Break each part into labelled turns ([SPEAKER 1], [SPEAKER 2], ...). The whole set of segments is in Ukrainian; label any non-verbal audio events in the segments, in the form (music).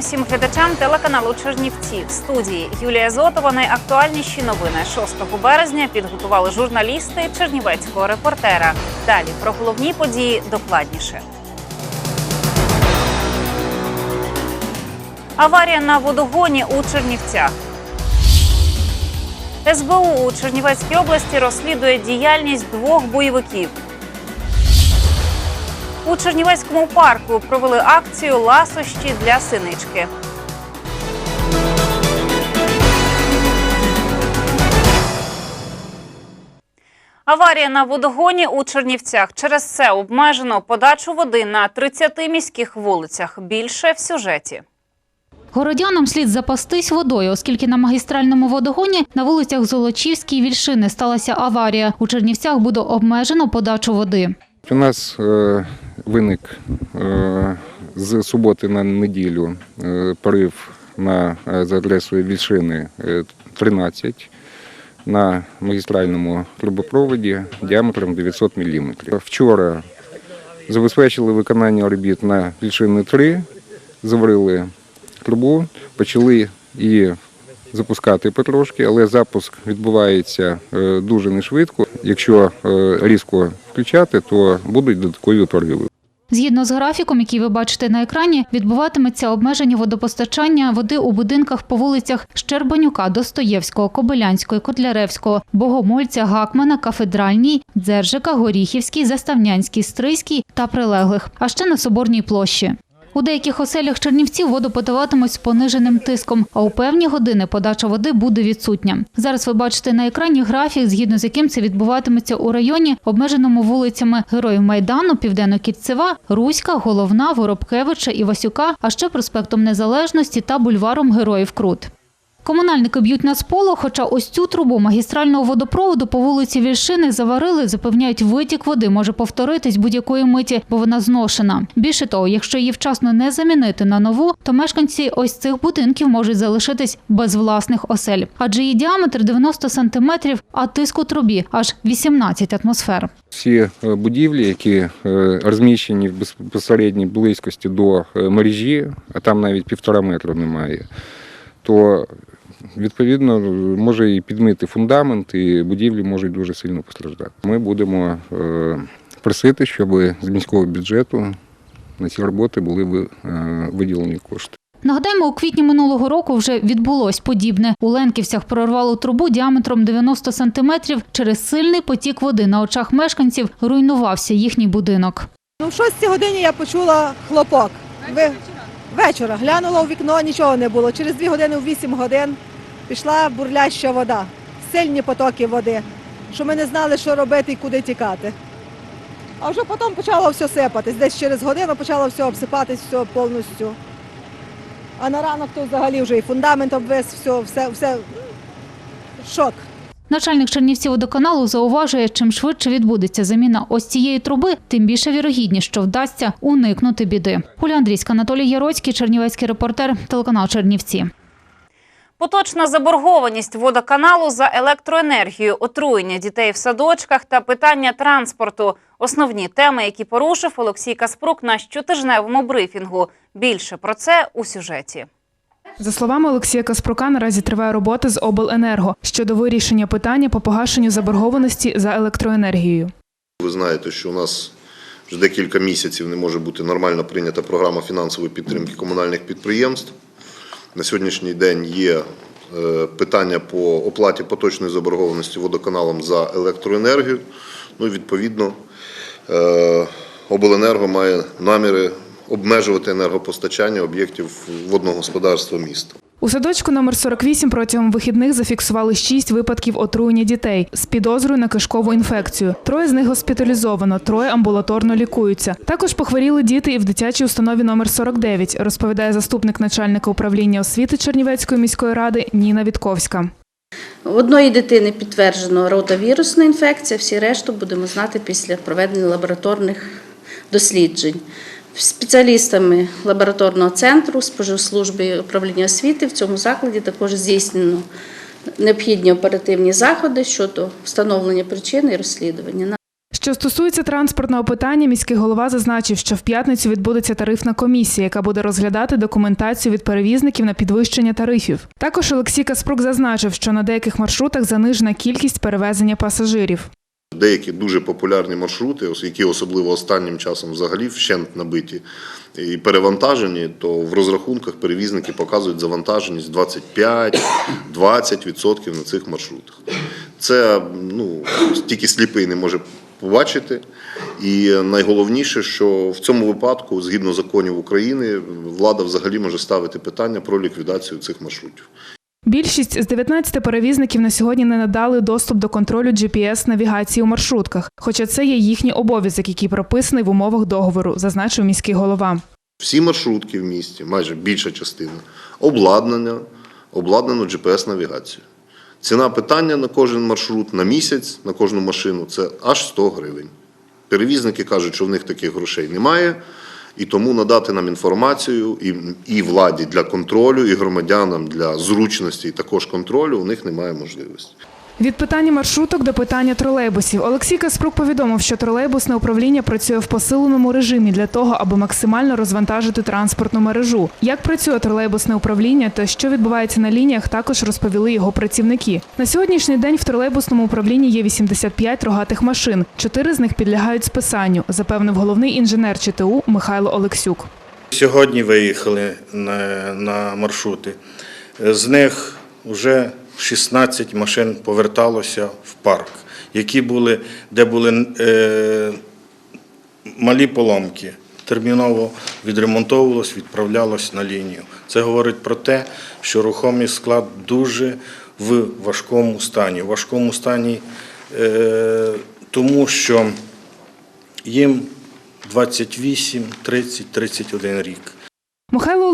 [SPEAKER 1] Усім глядачам телеканалу Чернівці. В студії Юлія Зотова. Найактуальніші новини 6 березня підготували журналісти Чернівецького репортера. Далі про головні події докладніше. Аварія на водогоні у Чернівцях. СБУ у Чернівецькій області розслідує діяльність двох бойовиків. У Чернівецькому парку провели акцію ласощі для синички. Аварія на водогоні у Чернівцях. Через це обмежено подачу води на 30 міських вулицях. Більше в сюжеті.
[SPEAKER 2] Городянам слід запастись водою, оскільки на магістральному водогоні на вулицях Золочівській і Вільшини сталася аварія. У Чернівцях буде обмежено подачу води.
[SPEAKER 3] У нас е, виник е, з суботи на неділю е, порив на, е, за адресою Вільшини е, 13 на магістральному трубопроводі діаметром 900 мм. Вчора забезпечили виконання робіт на Вільшини 3, заварили трубу, почали її запускати потрошки, але запуск відбувається е, дуже нешвидко. Якщо е, різко включати, то будуть додаткові пориви.
[SPEAKER 2] Згідно з графіком, який ви бачите на екрані, відбуватиметься обмеження водопостачання води у будинках по вулицях Щербанюка, Достоєвського, Кобилянського, Котляревського, Богомольця, Гакмана, Кафедральній, Дзержика, Горіхівський, Заставнянський, Стрийський та прилеглих, а ще на Соборній площі. У деяких оселях Чернівців воду подаватимуть з пониженим тиском, а у певні години подача води буде відсутня. Зараз ви бачите на екрані графік, згідно з яким це відбуватиметься у районі, обмеженому вулицями Героїв Майдану, Південно-Кільцева, Руська, Головна, Воробкевича, Івасюка, а ще проспектом Незалежності та бульваром Героїв Крут. Комунальники б'ють на сполох, хоча ось цю трубу магістрального водопроводу по вулиці Вільшини заварили, запевняють, витік води може повторитись будь-якої миті, бо вона зношена. Більше того, якщо її вчасно не замінити на нову, то мешканці ось цих будинків можуть залишитись без власних осель, адже її діаметр 90 сантиметрів, а тиск у трубі аж 18 атмосфер.
[SPEAKER 3] Всі е, будівлі, які е, розміщені в безпосередній близькості до е, мережі, а там навіть півтора метра немає, то відповідно може і підмити фундамент, і будівлі можуть дуже сильно постраждати. Ми будемо е, просити, щоб з міського бюджету на ці роботи були ви- е, виділені кошти.
[SPEAKER 2] Нагадаємо, у квітні минулого року вже відбулось подібне. У Ленківцях прорвало трубу діаметром 90 сантиметрів. Через сильний потік води на очах мешканців руйнувався їхній будинок.
[SPEAKER 4] Ну, в 6 годині я почула хлопок. Ви... Вечора глянула у вікно, нічого не було. Через 2 години, в 8 годин, пішла бурляща вода, сильні потоки води, що ми не знали, що робити і куди тікати. А вже потім почало все сипатись. Десь через годину почало все обсипатись, все повністю. А на ранок то взагалі вже і фундамент обвис, все, все, все. Шок.
[SPEAKER 2] Начальник Чернівців водоканалу зауважує, чим швидше відбудеться заміна ось цієї труби, тим більше вірогідність, що вдасться уникнути біди. Оля Андрійська, Анатолій Яроцький, Чернівецький репортер, телеканал Чернівці.
[SPEAKER 1] Поточна заборгованість водоканалу за електроенергію, отруєння дітей в садочках та питання транспорту основні теми, які порушив Олексій Каспрук на щотижневому брифінгу. Більше про це у сюжеті.
[SPEAKER 5] За словами Олексія Каспрука, наразі триває робота з обленерго щодо вирішення питання по погашенню заборгованості за електроенергією.
[SPEAKER 6] Ви знаєте, що у нас вже декілька місяців не може бути нормально прийнята програма фінансової підтримки комунальних підприємств. На сьогоднішній день є е, питання по оплаті поточної заборгованості водоканалом за електроенергію. Ну і відповідно е, обленерго має наміри обмежувати енергопостачання об'єктів водного господарства міста.
[SPEAKER 5] У садочку номер 48 протягом вихідних зафіксували шість випадків отруєння дітей з підозрою на кишкову інфекцію. Троє з них госпіталізовано, троє амбулаторно лікуються. Також похворіли діти і в дитячій установі номер 49, розповідає заступник начальника управління освіти Чернівецької міської ради Ніна Вітковська.
[SPEAKER 7] Одної дитини підтверджено ротавірусна інфекція, всі решту будемо знати після проведення лабораторних досліджень. Спеціалістами лабораторного центру споживслужби управління освіти в цьому закладі також здійснено необхідні оперативні заходи щодо встановлення причини і розслідування.
[SPEAKER 5] Що стосується транспортного питання, міський голова зазначив, що в п'ятницю відбудеться тарифна комісія, яка буде розглядати документацію від перевізників на підвищення тарифів. Також Олексій Каспрук зазначив, що на деяких маршрутах занижена кількість перевезення пасажирів.
[SPEAKER 6] Деякі дуже популярні маршрути, які особливо останнім часом взагалі вщент набиті і перевантажені, то в розрахунках перевізники показують завантаженість 25-20% на цих маршрутах. Це ну, тільки сліпий не може побачити. І найголовніше, що в цьому випадку, згідно законів України, влада взагалі може ставити питання про ліквідацію цих маршрутів.
[SPEAKER 5] Більшість з 19 перевізників на сьогодні не надали доступ до контролю GPS-навігації у маршрутках, хоча це є їхній обов'язок, який прописаний в умовах договору, зазначив міський голова.
[SPEAKER 6] Всі маршрутки в місті, майже більша частина, обладнання, обладнано GPS-навігацією. Ціна питання на кожен маршрут на місяць, на кожну машину це аж 100 гривень. Перевізники кажуть, що в них таких грошей немає, і тому надати нам інформацію і, і владі для контролю, і громадянам для зручності і також контролю у них немає можливості.
[SPEAKER 5] Від питання маршруток до питання тролейбусів Олексій Каспрук повідомив, що тролейбусне управління працює в посиленому режимі для того, аби максимально розвантажити транспортну мережу. Як працює тролейбусне управління та що відбувається на лініях, також розповіли його працівники. На сьогоднішній день в тролейбусному управлінні є 85 рогатих машин. Чотири з них підлягають списанню, запевнив головний інженер ЧТУ Михайло Олексюк.
[SPEAKER 8] Сьогодні виїхали на, маршрути. З них вже 16 машин поверталося в парк, які були, де були е, малі поломки. Терміново відремонтовувалось, відправлялось на лінію. Це говорить про те, що рухомий склад дуже в важкому стані. В важкому стані, е, тому що їм 28, 30, 31 рік.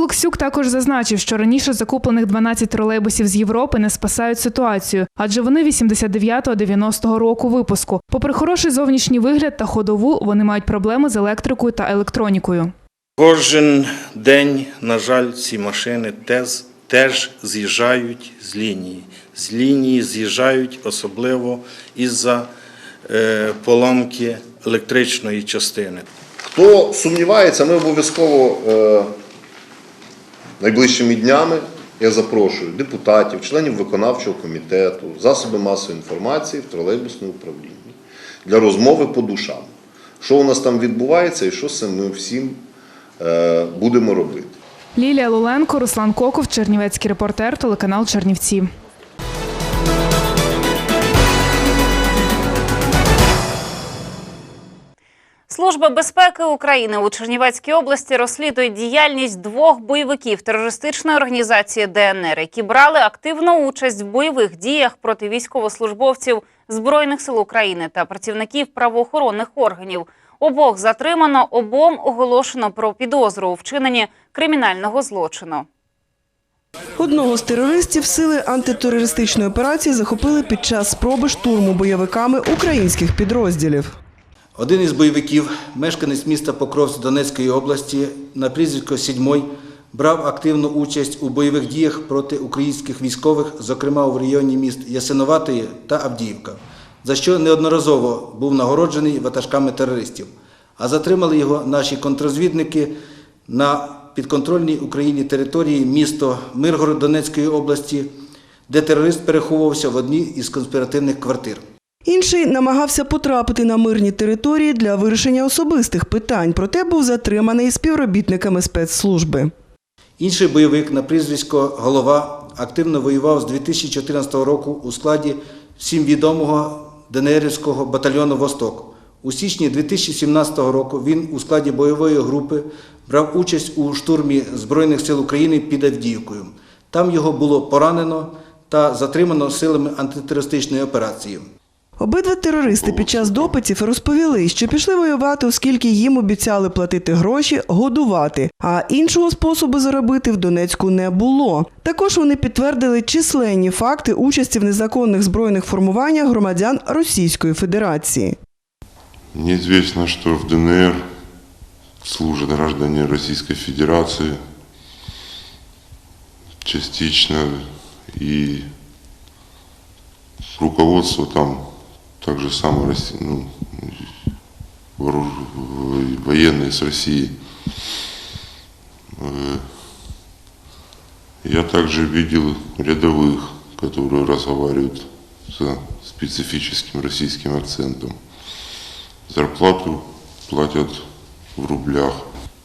[SPEAKER 5] Олексюк також зазначив, що раніше закуплених 12 тролейбусів з Європи не спасають ситуацію, адже вони 89-90 року випуску. Попри хороший зовнішній вигляд та ходову, вони мають проблеми з електрикою та електронікою.
[SPEAKER 8] Кожен день, на жаль, ці машини теж, теж з'їжджають з лінії. З лінії з'їжджають особливо із-за е, поламки електричної частини.
[SPEAKER 6] Хто сумнівається, ми обов'язково е, найближчими днями я запрошую депутатів, членів виконавчого комітету, засоби масової інформації в тролейбусне управління для розмови по душам. Що у нас там відбувається і що з ми всім е, будемо робити.
[SPEAKER 5] Лілія Луленко, Руслан Коков, Чернівецький репортер, телеканал Чернівці.
[SPEAKER 1] Служба безпеки України у Чернівецькій області розслідує діяльність двох бойовиків терористичної організації ДНР, які брали активну участь в бойових діях проти військовослужбовців Збройних сил України та працівників правоохоронних органів. Обох затримано, обом оголошено про підозру у вчиненні кримінального злочину.
[SPEAKER 9] Одного з терористів сили антитерористичної операції захопили під час спроби штурму бойовиками українських підрозділів.
[SPEAKER 10] Один із бойовиків, мешканець міста Покровськ Донецької області на прізвисько Сідьмой, брав активну участь у бойових діях проти українських військових, зокрема в районі міст Ясиноватої та Авдіївка, за що неодноразово був нагороджений ватажками терористів. А затримали його наші контрозвідники на підконтрольній Україні території місто Миргород Донецької області, де терорист переховувався в одній із конспіративних квартир.
[SPEAKER 9] Інший намагався потрапити на мирні території для вирішення особистих питань, проте був затриманий співробітниками спецслужби.
[SPEAKER 10] Інший бойовик на прізвисько Голова активно воював з 2014 року у складі всім відомого ДНРівського батальйону Восток. У січні 2017 року він у складі бойової групи брав участь у штурмі Збройних сил України під Авдіївкою. Там його було поранено та затримано силами антитерористичної операції.
[SPEAKER 9] Обидва терористи під час допитів розповіли, що пішли воювати, оскільки їм обіцяли платити гроші, годувати, а іншого способу заробити в Донецьку не було. Також вони підтвердили численні факти участі в незаконних збройних формуваннях громадян Російської Федерації.
[SPEAKER 11] Мне известно, что в ДНР служат граждане Российской Федерации частично и руководство там также самое Росси- ну, военные с России. Э, Я также видел рядовых, которые разговаривают с специфическим российским акцентом. Зарплату платят в рублях.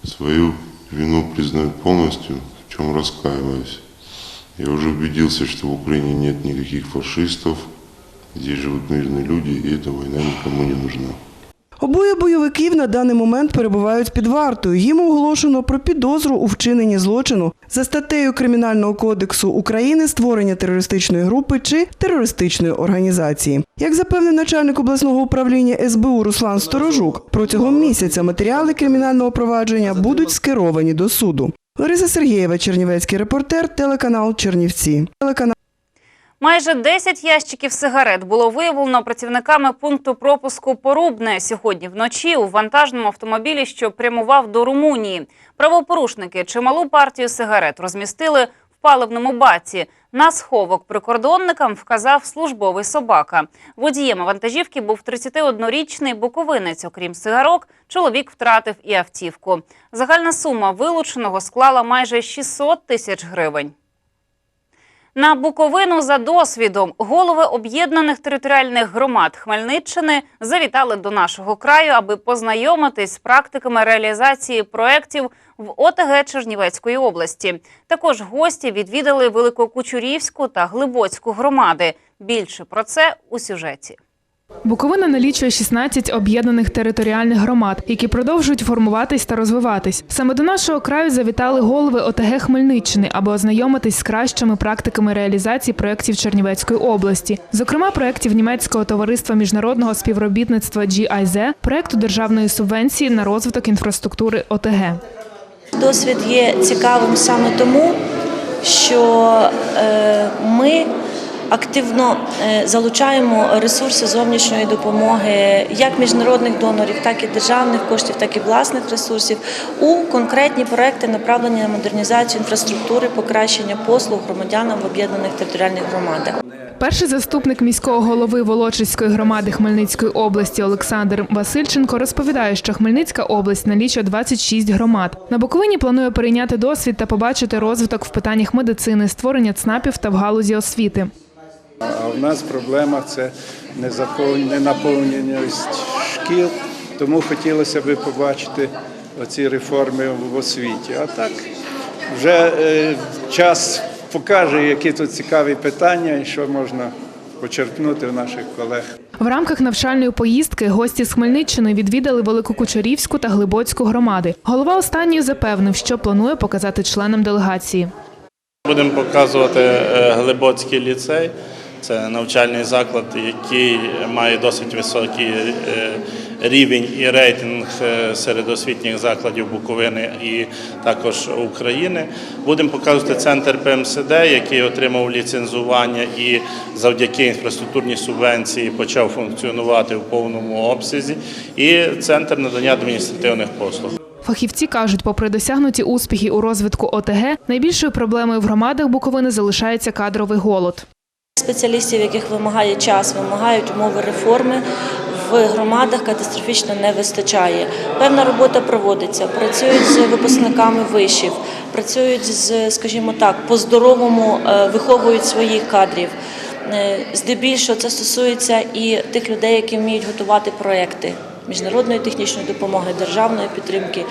[SPEAKER 11] Свою вину признаю полностью, в чем раскаиваюсь. Я уже убедился, что в Украине нет никаких фашистов, здесь живут мирные люди, и эта война никому не нужна.
[SPEAKER 9] Обоє бойовиків на даний момент перебувають під вартою. Їм оголошено про підозру у вчиненні злочину за статтею Кримінального кодексу України створення терористичної групи чи терористичної організації. Як запевнив начальник обласного управління СБУ Руслан Сторожук, протягом місяця матеріали кримінального провадження будуть скеровані до суду. Лариса Сергієва, Чернівецький репортер, телеканал Чернівці. Телеканал
[SPEAKER 1] Майже 10 ящиків сигарет було виявлено працівниками пункту пропуску Порубне сьогодні вночі у вантажному автомобілі, що прямував до Румунії. Правопорушники чималу партію сигарет розмістили в паливному баці. На сховок прикордонникам вказав службовий собака. Водієм вантажівки був 31-річний буковинець. Окрім сигарок, чоловік втратив і автівку. Загальна сума вилученого склала майже 600 тисяч гривень. На Буковину за досвідом голови об'єднаних територіальних громад Хмельниччини завітали до нашого краю, аби познайомитись з практиками реалізації проєктів в ОТГ Чернівецької області. Також гості відвідали Великокучурівську та Глибоцьку громади. Більше про це у сюжеті.
[SPEAKER 5] Буковина налічує 16 об'єднаних територіальних громад, які продовжують формуватись та розвиватись. Саме до нашого краю завітали голови ОТГ Хмельниччини, аби ознайомитись з кращими практиками реалізації проєктів Чернівецької області, зокрема проєктів німецького товариства міжнародного співробітництва GIZ, проєкту державної субвенції на розвиток інфраструктури ОТГ.
[SPEAKER 12] Досвід є цікавим саме тому, що е, ми активно е, залучаємо ресурси зовнішньої допомоги як міжнародних донорів, так і державних коштів, так і власних ресурсів у конкретні проекти, направлені на модернізацію інфраструктури, покращення послуг громадянам в об'єднаних територіальних громадах.
[SPEAKER 5] Перший заступник міського голови Волочиської громади Хмельницької області Олександр Васильченко розповідає, що Хмельницька область налічує 26 громад. На Буковині планує перейняти досвід та побачити розвиток в питаннях медицини, створення ЦНАПів та в галузі освіти.
[SPEAKER 13] А в нас проблема це ненаповненість шкіл, тому хотілося б побачити оці реформи в освіті. А так вже е, час покаже, які тут цікаві питання і що можна почерпнути в наших колег.
[SPEAKER 5] В рамках навчальної поїздки гості з Хмельниччини відвідали Великокучерівську та Глибоцьку громади. Голова останньої запевнив, що планує показати членам делегації.
[SPEAKER 14] Будемо показувати е, Глибоцький ліцей. Це навчальний заклад, який має досить високий е, рівень і рейтинг е, серед освітніх закладів Буковини і також України. Будемо показувати центр ПМСД, який отримав ліцензування і завдяки інфраструктурній субвенції почав функціонувати в повному обсязі. І центр надання адміністративних послуг.
[SPEAKER 5] Фахівці кажуть, попри досягнуті успіхи у розвитку ОТГ, найбільшою проблемою в громадах Буковини залишається кадровий голод.
[SPEAKER 12] Спеціалістів, яких вимагає час, вимагають умови реформи. В громадах катастрофічно не вистачає. Певна робота проводиться. Працюють з випускниками вишів, працюють з, скажімо так, по-здоровому е, виховують своїх кадрів. Е, Здебільшого це стосується і тих людей, які вміють готувати проекти міжнародної технічної допомоги, державної підтримки.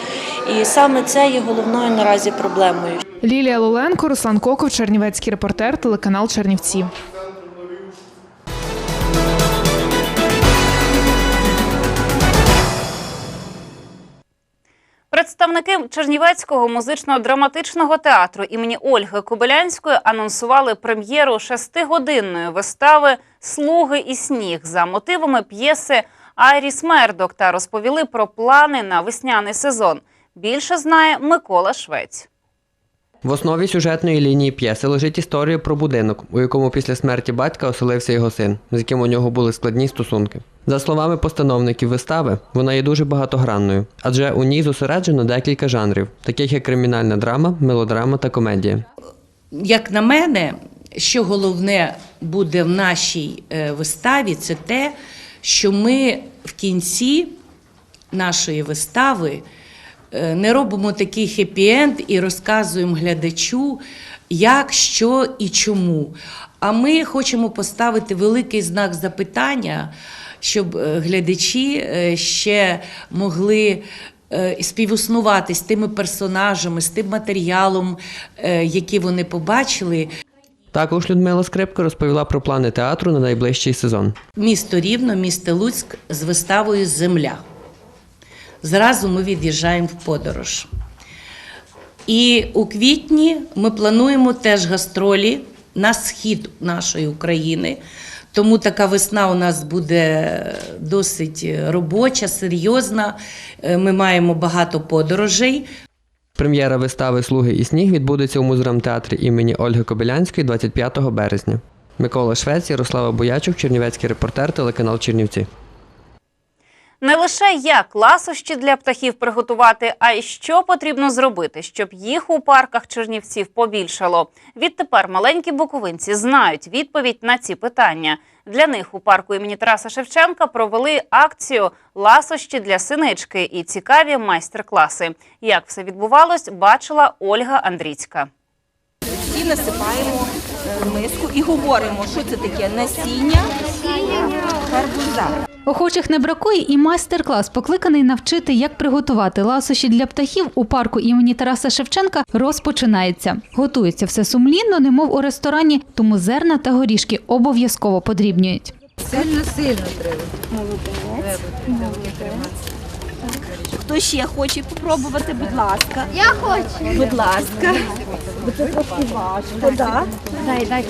[SPEAKER 12] І саме це є головною наразі проблемою.
[SPEAKER 5] Лілія Лоленко, Руслан Коков, Чернівецький репортер, телеканал Чернівці.
[SPEAKER 1] Представники Чернівецького музично-драматичного театру імені Ольги Кобилянської анонсували прем'єру шестигодинної вистави Слуги і сніг за мотивами п'єси Айріс Мердок та розповіли про плани на весняний сезон. Більше знає Микола Швець.
[SPEAKER 15] В основі сюжетної лінії п'єси лежить історія про будинок, у якому після смерті батька оселився його син, з яким у нього були складні стосунки. За словами постановників вистави, вона є дуже багатогранною, адже у ній зосереджено декілька жанрів, таких як кримінальна драма, мелодрама та комедія.
[SPEAKER 16] Як на мене, що головне буде в нашій е, виставі, це те, що ми в кінці нашої вистави не робимо такий хеппі-енд і розказуємо глядачу, як, що і чому. А ми хочемо поставити великий знак запитання, щоб е, глядачі е, ще могли е, співіснувати з тими персонажами, з тим матеріалом, е, який вони побачили.
[SPEAKER 15] Також Людмила Скрипка розповіла про плани театру на найближчий сезон.
[SPEAKER 16] Місто Рівно, місто Луцьк з виставою Земля. Зразу ми від'їжджаємо в подорож. І у квітні ми плануємо теж гастролі на схід нашої України. Тому така весна у нас буде досить робоча, серйозна. Е, Ми маємо багато подорожей.
[SPEAKER 15] Прем'єра вистави Слуги і сніг відбудеться у муздрамтеатрі імені Ольги Кобилянської 25 березня. Микола Швець, Ярослава Боячук, Чернівецький репортер, телеканал Чернівці.
[SPEAKER 1] Не лише як ласощі для птахів приготувати, а й що потрібно зробити, щоб їх у парках Чернівців побільшало. Відтепер маленькі буковинці знають відповідь на ці питання. Для них у парку імені Тараса Шевченка провели акцію Ласощі для синички і цікаві майстер-класи. Як все відбувалось, бачила Ольга Андрійська.
[SPEAKER 17] Всі насипаємо е, миску і говоримо, що це таке насіння гарбуза.
[SPEAKER 2] Охочих не бракує і майстер-клас, покликаний навчити, як приготувати ласощі для птахів у парку імені Тараса Шевченка, розпочинається. Готується все сумлінно, немов у ресторані, тому зерна та горішки обов'язково подрібнюють.
[SPEAKER 17] Сильно сильно треба. Молодець. Хто ще хоче попробувати, будь ласка. Я хочу. Будь ласка. Це трохи важко.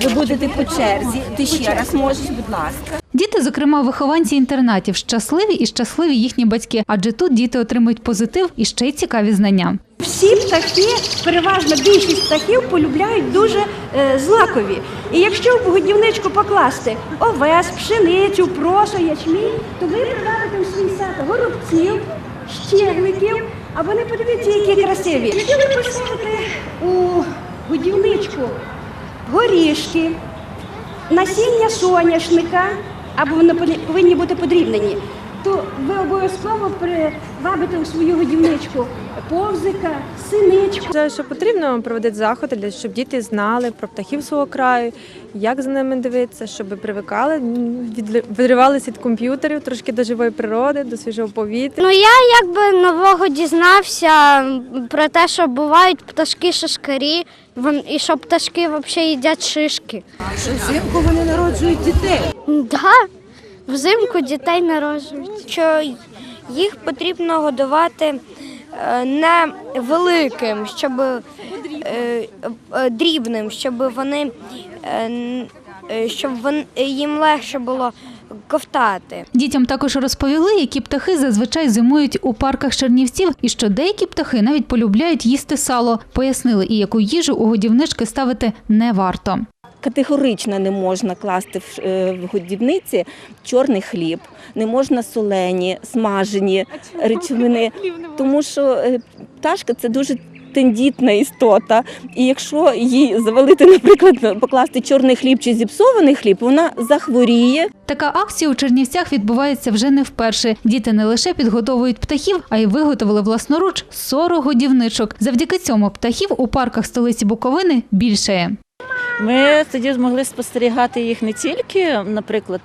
[SPEAKER 17] Ви будете по черзі. Ти ще раз можеш, будь ласка.
[SPEAKER 2] Діти, зокрема, вихованці інтернатів, щасливі і щасливі їхні батьки, адже тут діти отримують позитив і ще й цікаві знання.
[SPEAKER 18] Всі птахи, переважно більшість птахів, полюбляють дуже е, злакові. І якщо в годівничку покласти овес, пшеницю, просо, ячмінь, то ви прибавите у свій сад горобців, щегликів, а вони подивіться, які красиві. Якщо ви поставите у годівничку горішки, насіння соняшника, або вони повинні- бути подрібнені, то ви обов'язково привабите у свою годівничку повзика, синичку.
[SPEAKER 19] Вважаю, що потрібно проводити заходи, для щоб діти знали про птахів свого краю, як за ними дивитися, щоб привикали, відривалися від комп'ютерів, трошки до живої природи, до свіжого повітря.
[SPEAKER 20] Ну я якби нового дізнався про те, що бувають пташки шишкарі, і що пташки взагалі їдять шишки.
[SPEAKER 17] Що взимку вони народжують дітей.
[SPEAKER 20] Да, взимку дітей народжують. Що їх потрібно годувати е, не великим, щоб е, е, дрібним, щоб вони щоб їм легше було ковтати.
[SPEAKER 2] Дітям також розповіли, які птахи зазвичай зимують у парках Чернівців, і що деякі птахи навіть полюбляють їсти сало. Пояснили, і яку їжу у годівнички ставити не варто.
[SPEAKER 21] Категорично не можна класти в, е, в годівниці чорний хліб, не можна солені, смажені речовини, (laughs) тому що е, пташка це дуже тендітна істота. І якщо їй завалити, наприклад, покласти чорний хліб чи зіпсований хліб, вона захворіє.
[SPEAKER 2] Така акція у Чернівцях відбувається вже не вперше. Діти не лише підготовують птахів, а й виготовили власноруч 40 годівничок. Завдяки цьому птахів у парках столиці Буковини більшає.
[SPEAKER 22] Ми тоді змогли спостерігати їх не тільки, наприклад,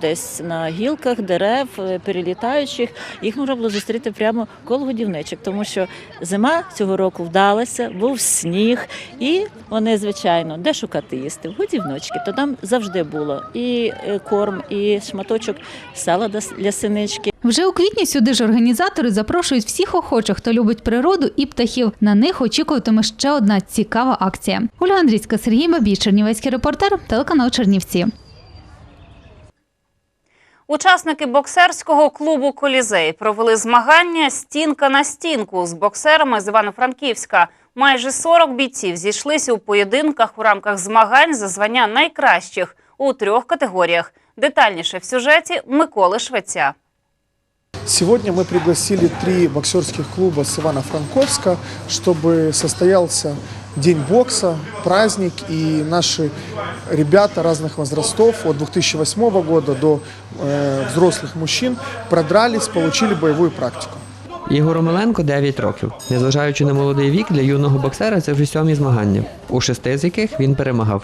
[SPEAKER 22] десь на гілках дерев, е, перелітаючих. Їх можна було зустріти прямо коло годівничок, тому що зима цього року вдалася, був сніг, і вони, звичайно, де шукати їсти? В годівнички. То там завжди було і е, корм, і шматочок сала для синички.
[SPEAKER 2] Вже у квітні сюди ж організатори запрошують всіх охочих, хто любить природу і птахів. На них очікуватиме ще одна цікава акція. Ольга Андрійська, Сергій Бабій, Чернівецький репортер, телеканал Чернівці.
[SPEAKER 1] Учасники боксерського клубу Колізей провели змагання стінка на стінку з боксерами з Івано-Франківська. Майже 40 бійців зійшлися у поєдинках у рамках змагань за звання найкращих у трьох категоріях. Детальніше в сюжеті Миколи Швеця.
[SPEAKER 23] Сегодня мы пригласили три боксерских клуба с Ивано-Франковска, чтобы состоялся День бокса, праздник, и наши ребята разных возрастов от 2008 года до э, взрослых мужчин продрались, получили боевую практику.
[SPEAKER 15] Ігор Омеленко 9 років. Незважаючи на молодий вік, для юного боксера це вже сьомі змагання, у шести з яких він перемагав.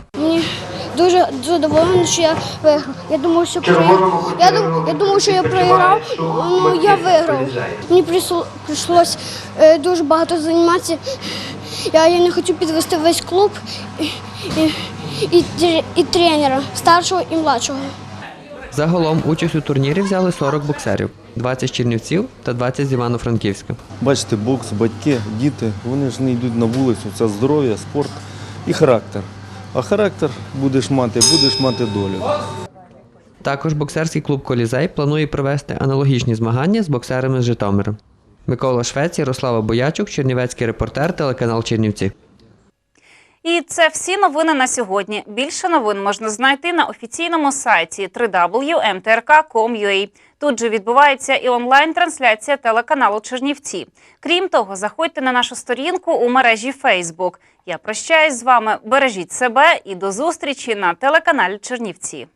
[SPEAKER 20] Задоволена, що я виграв. Я думав, що проіграв. Я, дум, я думав, що я проіграв, ну я виграв. Мені прийшло, прийшлось е, дуже багато займатися. Я, я не хочу підвести весь клуб і, і, і, і тренера, старшого і младшого.
[SPEAKER 15] Загалом участь у турнірі взяли 40 боксерів, 20 з Чернівців та 20 з Івано-Франківська.
[SPEAKER 24] Бачите, бокс, батьки, діти, вони ж не йдуть на вулицю. Це здоров'я, спорт і характер. А характер будеш мати, будеш мати долю.
[SPEAKER 15] Також боксерський клуб Колізей планує провести аналогічні змагання з боксерами з Житомира. Микола Швець, Ярослава Боячук, Чернівецький репортер, телеканал Чернівці.
[SPEAKER 1] І це всі новини на сьогодні. Більше новин можна знайти на офіційному сайті www.mtrk.com.ua. Тут же відбувається і онлайн-трансляція телеканалу Чернівці. Крім того, заходьте на нашу сторінку у мережі Facebook. Я прощаюсь з вами. Бережіть себе і до зустрічі на телеканалі Чернівці.